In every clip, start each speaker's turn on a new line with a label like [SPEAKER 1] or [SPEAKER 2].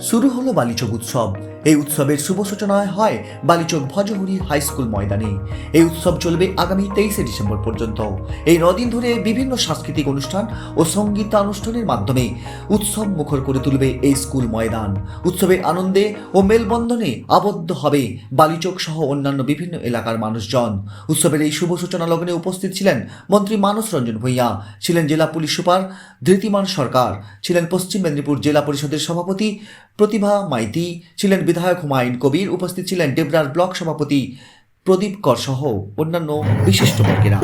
[SPEAKER 1] শুরু হলো বালিচক উৎসব। এই উৎসবের শুভ সূচনা হয় বালিচক ভজহরি হাই স্কুল ময়দানে। এই উৎসব চলবে আগামী তেইশে ডিসেম্বর পর্যন্ত। এই নদিন ধরে বিভিন্ন সাংস্কৃতিক অনুষ্ঠান ও সঙ্গীতানুষ্ঠানের মাধ্যমে উৎসব মুখর করে তুলবে এই স্কুল ময়দান। উৎসবের আনন্দে ও মেলবন্ধনে আবদ্ধ হবে বালিচক সহ অন্যান্য বিভিন্ন এলাকার মানুষজন। উৎসবের এই শুভ সূচনা লগ্নে উপস্থিত ছিলেন মন্ত্রী মানস রঞ্জন ভূঁইয়া, ছিলেন জেলা পুলিশ সুপার ধৃতিমান সরকার, ছিলেন পশ্চিম মেদিনীপুর জেলা পরিষদের সভাপতি প্রতিভা মাইতি, ছিলেন বিধায়ক হুমায়ুন কবির উপস্থিত ছিলেন ডেবরার ব্লক সভাপতি প্রদীপ কর সহ অন্যান্য বিশিষ্ট ব্যক্তিরা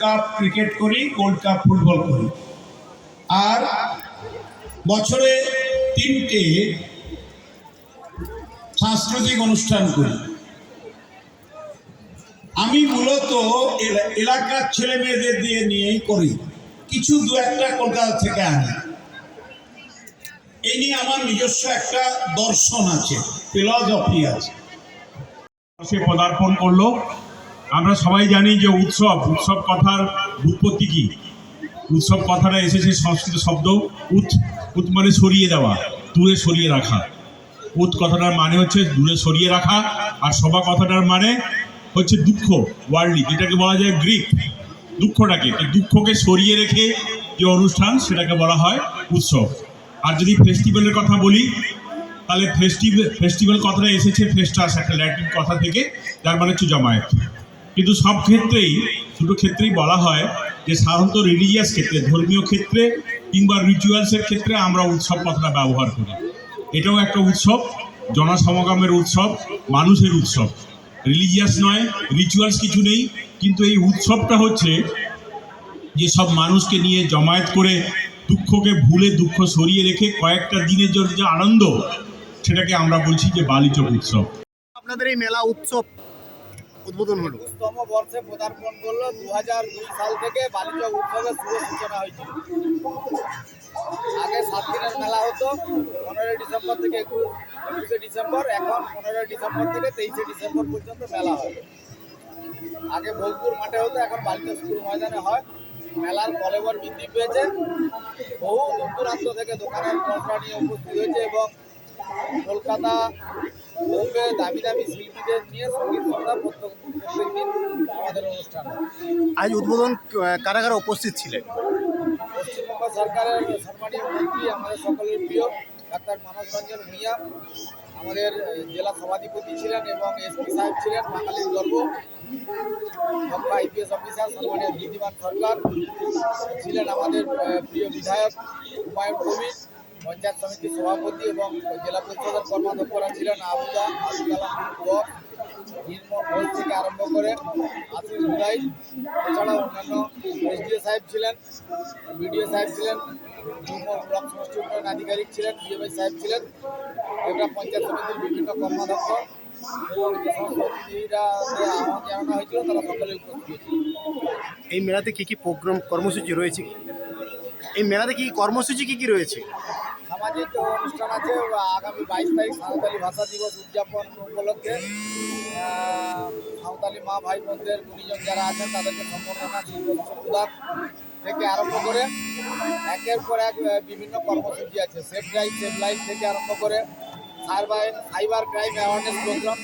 [SPEAKER 2] কাপ ক্রিকেট করি গোল্ড কাপ ফুটবল করি। আর বছরে তিনটে সাংস্কৃতিক অনুষ্ঠান করি। আমি মূলত এলা- এলাকার ছেলে মেয়েদের দিয়ে নিয়েই করি। কিছু দু একটা কলকাতা থেকে আনি। এই নিয়ে আমার নিজস্ব একটা দর্শন আছে ফিলসফি আছে।
[SPEAKER 3] সে পদার্পণ করল। আমরা সবাই জানি যে উৎসব উৎসব কথার উৎপত্তি কি? উৎসব কথাটা এসেছে সংস্কৃত শব্দ, উৎ উৎ মানে সরিয়ে দেওয়া দূরে সরিয়ে রাখা। উৎ কথাটার মানে হচ্ছে দূরে সরিয়ে রাখা, আর সভা কথাটার মানে হচ্ছে দুঃখ ওয়ার্ল্ডলি যেটাকে বলা যায় গ্রিক। দুঃখটাকে দুঃখকে সরিয়ে রেখে যে অনুষ্ঠান, সেটাকে বলা হয় উৎসব। আর যদি ফেস্টিভ্যালের কথা বলি, তাহলে ফেস্টিভ্যাল ফেস্টিভ্যাল কথাটা এসেছে ফেস্টাস একটা ল্যাটিন কথা থেকে, যার মানে হচ্ছে জমায়েত। কিন্তু সব ক্ষেত্রেই দুটো ক্ষেত্রেই বলা হয় যে সাধারণত রিলিজিয়াস ক্ষেত্রে, ধর্মীয় ক্ষেত্রে কিংবা রিচুয়ালসের ক্ষেত্রে আমরা উৎসব কথাটা ব্যবহার করি। এটাও একটা উৎসব, জনসমাগমের উৎসব, মানুষের উৎসব। রিলিজিয়াস নয় রিচুয়ালস কিছু নেই, কিন্তু এই উৎসবটা হচ্ছে যে সব মানুষকে নিয়ে জমায়েত করে দুঃখকে ভুলে, দুঃখ সরিয়ে রেখে কয়েকটা দিনের জন্য যে আনন্দ, সেটাকে আমরা বলছি যে বালিচক উৎসব।
[SPEAKER 4] আপনাদের এই মেলা উৎসব উদ্বোধন হলো।
[SPEAKER 5] সাল থেকে শুভ সূচনা হয়েছিল আগে সাত দিনের মেলা হতো, পনেরোই ডিসেম্বর থেকে একুশ ডিসেম্বর, এখন পনেরোই ডিসেম্বর থেকে তেইশে ডিসেম্বর পর্যন্ত মেলা হয়। আগে ভোজপুর মাঠে হতো, এখন বালিকা স্কুল ময়দানে হয়। মেলার কলেবর বৃদ্ধি পেয়েছে। বহু দূর থেকে দোকানের পসরা নিয়ে উপস্থিত হয়েছে এবং কলকাতা বোম্বে দামি দামি শিল্পীদের নিয়ে সংগীত সন্ধ্যা প্রত্যেক প্রত্যেক আমাদের অনুষ্ঠান।
[SPEAKER 4] আজ উদ্বোধন কারা কারা উপস্থিত ছিলেন।
[SPEAKER 5] পশ্চিমবঙ্গ সরকারের সম্মানীয় মন্ত্রী আমাদের সকলের প্রিয় ডাক্তার মানস রঞ্জন ভূঁইয়া আমাদের জেলা সভাধিপতি ছিলেন এবং এসপি সাহেব ছিলেন বাঙালির গর্ব। দক্ষ আইপিএস অফিসার সম্মানীয় ধীতিমান সরকার ছিলেন আমাদের প্রিয় বিধায়ক হুমায়ুন কবির। পঞ্চায়েত সমিতির সভাপতি এবং জেলা পরিষদের কর্মাধ্যক্ষরা ছিলেন আবুদা আবুল কালাম বক নির্মল ঘোষ থেকে আরম্ভ করে হুদাই এছাড়াও অন্যান্য এসডিও সাহেব ছিলেন, বিডিও সাহেব ছিলেন ব্লক সমষ্টি উন্নয়ন আধিকারিক ছিলেন বিএমআই সাহেব ছিলেন এটা পঞ্চায়েত সমিতির বিভিন্ন কর্মাধ্যক্ষ এবং হয়েছিল, তারা
[SPEAKER 4] এই মেলাতে কি কি প্রোগ্রাম, কর্মসূচি রয়েছে এই মেলাতে কি কর্মসূচি কি কি রয়েছে?
[SPEAKER 5] সামাজিক অনুষ্ঠান আছে, আগামী বাইশ তারিখ সাঁওতালি ভাষা দিবস উদযাপন উপলক্ষে। সাঁওতালি মা ভাই বোনদের গুণীজন যারা আছেন, তাদেরকে সম্বর্ধনা থেকে আরম্ভ করে একের পর এক বিভিন্ন কর্মসূচি আছে। সেফ ড্রাইভ সেফ লাইফ থেকে আরম্ভ করে সাইবার ক্রাইম অ্যাওয়ারনেস প্রোগ্রাম